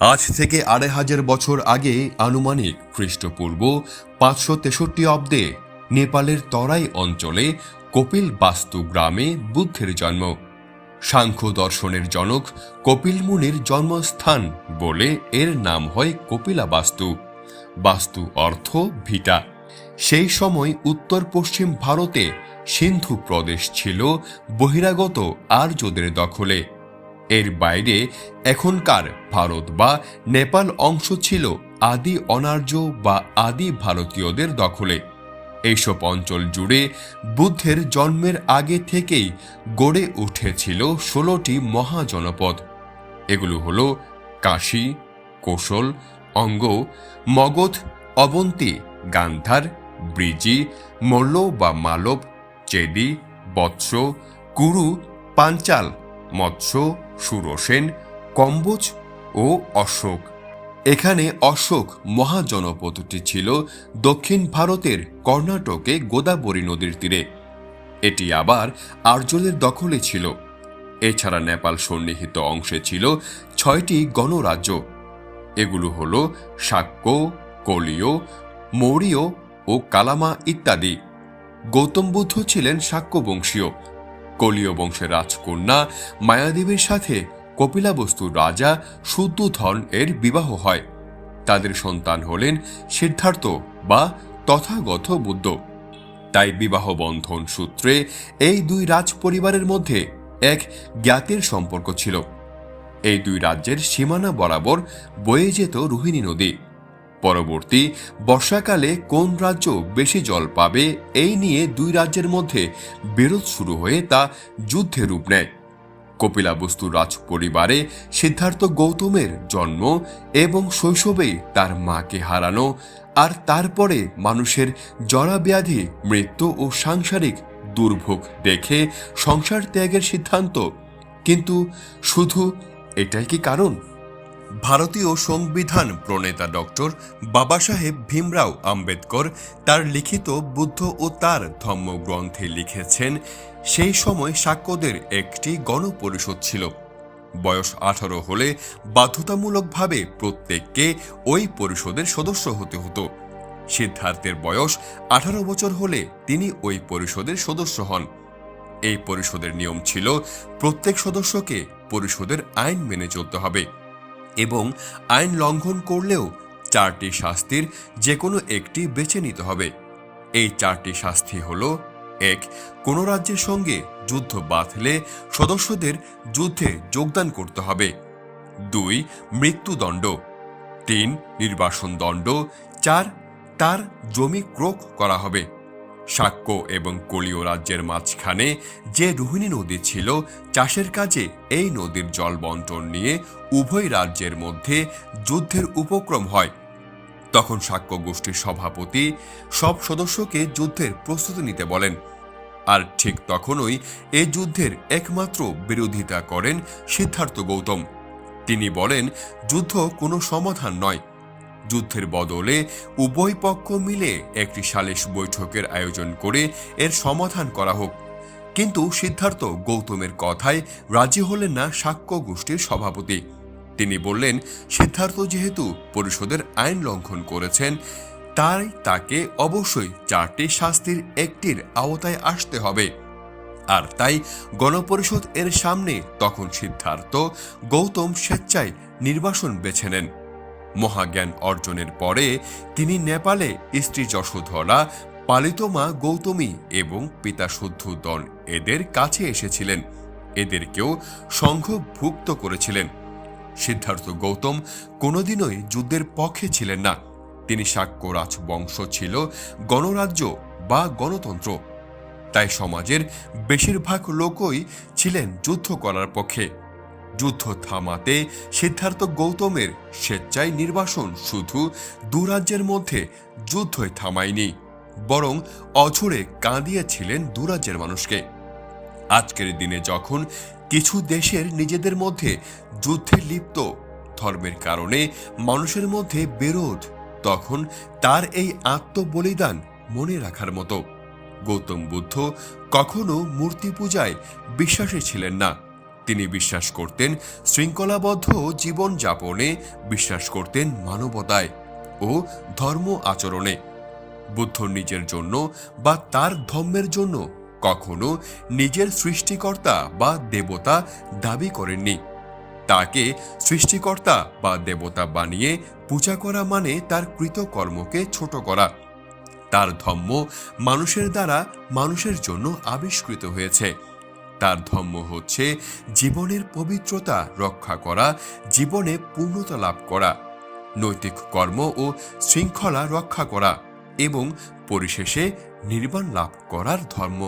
আজ থেকে আড়াই হাজার বছর আগে আনুমানিক খ্রিস্টপূর্ব পাঁচশো তেষট্টি অব্দে নেপালের তরাই অঞ্চলে কপিল বাস্তু গ্রামে বুদ্ধের জন্ম। সাংখ্য দর্শনের জনক কপিল মুনির জন্মস্থান বলে এর নাম হয় কপিলা বাস্তু। বাস্তু অর্থ ভিটা। সেই সময় উত্তর পশ্চিম ভারতে সিন্ধু প্রদেশ ছিল বহিরাগত আর্যদের দখলে। এর বাইরে এখনকার ভারত বা নেপাল অংশ ছিল আদি অনার্য বা আদি ভারতীয়দের দখলে। এইসব অঞ্চল জুড়ে বুদ্ধের জন্মের আগে থেকেই গড়ে উঠেছিল ষোলোটি মহাজনপদ। এগুলো হলো কাশী, কোশল, অঙ্গ, মগধ, অবন্তী, গান্ধার, ব্রিজি, মল্ল বা মালব, চেদি, বৎস, কুরু, পাঞ্চাল মৎস্য, সুরসেন, কম্বোজ ও অশোক। এখানে অশোক মহাজনপদটি ছিল দক্ষিণ ভারতের কর্ণাটকে গোদাবরী নদীর তীরে। এটি আবার আর্যদের দখলে ছিল। এছাড়া নেপাল সন্নিহিত অংশে ছিল ছয়টি গণরাজ্য। এগুলো হল শাক্য কলীয়, মৌরীয় ও কালামা ইত্যাদি। গৌতম বুদ্ধ ছিলেন শাক্য বংশীয় কলীয় বংশের রাজকন্যা মায়াদেবীর সাথে কপিলাবস্তুর রাজা শুদ্ধধন এর বিবাহ হয়। তাদের সন্তান হলেন সিদ্ধার্থ বা তথাগত বুদ্ধ। তাই বিবাহ বন্ধন সূত্রে এই দুই রাজ পরিবারের মধ্যে এক জ্ঞাতির সম্পর্ক ছিল। এই দুই রাজ্যের সীমানা বরাবর বয়ে যেত রোহিণী নদী। পরবর্তী বর্ষাকালে কোন রাজ্য বেশি জল পাবে, এই নিয়ে দুই রাজ্যের মধ্যে বিরোধ শুরু হয়ে তা যুদ্ধে রূপ নেয়। কপিলাবস্তু রাজ পরিবারে সিদ্ধার্থ গৌতমের জন্ম এবং শৈশবেই তার মাকে হারানো আর তারপরে মানুষের জরাব্যাধি, মৃত্যু ও সাংসারিক দুর্ভোগ দেখে সংসার ত্যাগের সিদ্ধান্ত। কিন্তু শুধু এটাই কি কারণ? ভারতীয় সংবিধান প্রণেতা ডক্টর বাবা সাহেব ভীমরাও আম্বেদকর তার লিখিত বুদ্ধ ও তার ধর্মগ্রন্থে লিখেছেন, সেই সময় সাক্যদের একটি গণপরিষদ ছিল। বয়স আঠারো হলে বাধ্যতামূলকভাবে প্রত্যেককে ওই পরিষদের সদস্য হতে হতো। সিদ্ধার্থের বয়স আঠারো বছর হলে তিনি ওই পরিষদের সদস্য হন। এই পরিষদের নিয়ম ছিল, প্রত্যেক সদস্যকে পরিষদের আইন মেনে চলতে হবে। এবং আইন লঙ্ঘন করলেও চারটি শাস্তির যে কোনো একটি বেছে নিতে হবে। এই চারটি শাস্তি হল, এক, কোনো রাজ্যের সঙ্গে যুদ্ধ বাঁধলে সদস্যদের যুদ্ধে যোগদান করতে হবে। দুই, মৃত্যুদণ্ড। তিন, নির্বাসন দণ্ড। চার, তার জমি ক্রোক করা হবে। শাক্য এবং কলীয় রাজ্যের মাঝখানে যে রোহিণী নদী ছিল, চাষের কাজে এই নদীর জল বন্টন নিয়ে উভয় রাজ্যের মধ্যে যুদ্ধের উপক্রম হয়। তখন শাক্য গোষ্ঠীর সভাপতি সব সদস্যকে যুদ্ধের প্রস্তুতি নিতে বলেন। আর ঠিক তখনই এ যুদ্ধের একমাত্র বিরোধিতা করেন সিদ্ধার্থ গৌতম। তিনি বলেন, যুদ্ধ কোনো সমাধান নয় যুদ্ধের বদলে উভয় পক্ষ মিলে একটি সালিশ বৈঠকের আয়োজন করে এর সমাধান করা হোক। কিন্তু সিদ্ধার্থ গৌতমের কথায় রাজি হলেন না সাক্ষ্য গোষ্ঠীর সভাপতি। তিনি বললেন, সিদ্ধার্থ যেহেতু পরিষদের আইন লঙ্ঘন করেছেন, তাই তাকে অবশ্যই চারটি শাস্তির একটির আওতায় আসতে হবে। আর তাই গণপরিষদ এর সামনে তখন সিদ্ধার্থ গৌতম স্বেচ্ছায় নির্বাসন বেছে নেন। মহাজ্ঞান অর্জনের পরে তিনি নেপালে স্ত্রী যশোধরা, পালিত মা গৌতমী এবং পিতা শুদ্ধোদন এদের কাছে এসেছিলেন। এদেরকেও সংঘভুক্ত করেছিলেন। সিদ্ধার্থ গৌতম কোনোদিনই যুদ্ধের পক্ষে ছিলেন না। তিনি শাক্য রাজবংশ ছিল গণরাজ্য বা গণতন্ত্র। তাই সমাজের বেশিরভাগ লোকই ছিলেন যুদ্ধ করার পক্ষে। যুদ্ধ থামাতে সিদ্ধার্থ গৌতমের স্বেচ্ছায় নির্বাসন শুধু দু রাজ্যের মধ্যে যুদ্ধই থামায়নি, বরং অঝরে কাঁদিয়েছিলেন দু রাজ্যের মানুষকে। আজকের দিনে যখন কিছু দেশের নিজেদের মধ্যে যুদ্ধে লিপ্ত ধর্মের কারণে মানুষের মধ্যে বিরোধ, তখন তার এই আত্মবলিদান মনে রাখার মতো। গৌতম বুদ্ধ কখনো মূর্তি পূজায় বিশ্বাসী ছিলেন না। তিনি বিশ্বাস করতেন শৃঙ্খলাবদ্ধ জীবনযাপনে, বিশ্বাস করতেন মানবতায় ও ধর্ম আচরণে। বুদ্ধ নিজের জন্য বা তার ধর্মের জন্য কখনো নিজের সৃষ্টিকর্তা বা দেবতা দাবি করেননি। তাকে সৃষ্টিকর্তা বা দেবতা বানিয়ে পূজা করা মানে তার কৃতকর্মকে ছোট করা। তার ধর্ম মানুষের দ্বারা মানুষের জন্য আবিষ্কৃত হয়েছে। তার ধর্ম হচ্ছে জীবনের পবিত্রতা রক্ষা করা, জীবনে পূর্ণতা লাভ করা, নৈতিক কর্ম ও শৃঙ্খলা রক্ষা করা এবং পরিশেষে নির্বাণ লাভ করার ধর্ম।